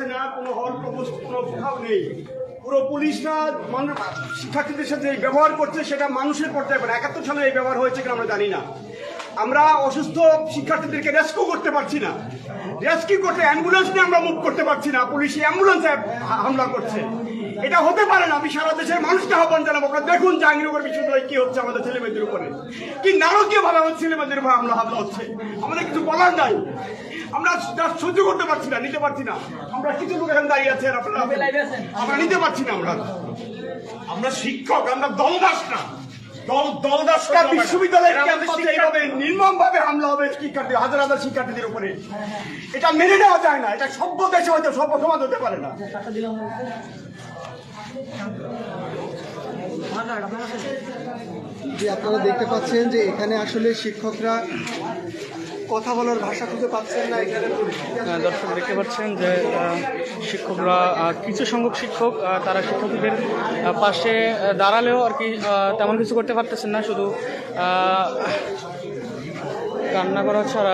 পাচ্ছে না, কোনো হল প্রবোস্ট কোনো কোথাও নেই। পুরো পুলিশরা মানুষ শিক্ষার্থীদের সাথে ব্যবহার করছে, সেটা মানুষের পর্যায়ে পড়ে। একাত্তর সালে এই ব্যবহার হয়েছে কিনা আমরা জানি না। আমরা অসুস্থ শিক্ষার্থীদেরকে রেস্কিউ করতে পারছি না। রেস্কিউ করতে অ্যাম্বুলেন্স নিয়ে আমরা মুভ করতে পারছি না। পুলিশ অ্যাম্বুলেন্স হামলা করছে। এটা হতে পারে না। আমি সারা দেশের মানুষকে আহ্বান জানাব, আপনারা দেখুন জাহাঙ্গীরনগর বিশ্ববিদ্যালয়ে কি হচ্ছে আমাদের ছেলেমেয়েদের উপরে। কি নারকীয় ভাবে আমাদের ছেলেমেয়েদের উপরে হামলা হামলা হচ্ছে। আমাদের কিছু বলার নাই। আমরা যা সহ্য করতে পারছি না নিতে পারছি না। আমরা কিছু লোক এখানে দাঁড়িয়ে আছি আর আপনারা আমরা নিতে পারছি না আমরা। আমরা শিক্ষক আমরা দলদাস না। দল দলদাস একটা করতে হবে না। বিশ্ববিদ্যালয়ের ক্যাম্পাসে এইভাবে নির্মম ভাবে হামলা হবে শিক্ষার্থী হাজার হাজার শিক্ষার্থীদের উপরে। এটা মেনে নেওয়া যায় না। এটা সভ্য দেশে হয়তো সভ্য সমাজ হতে পারে না। যে আপনারা দেখতে পাচ্ছেন যে এখানে আসলে শিক্ষকরা কথা বলার ভাষা খুঁজে পাচ্ছেন না এখানে? দর্শক, দেখতে পাচ্ছেন যে শিক্ষকরা কিছু সংখ্যক শিক্ষক তারা শিক্ষকদের পাশে দাঁড়ালেও আর কি তেমন কিছু করতে পারতেছেন না, শুধু কান্না করা ছাড়া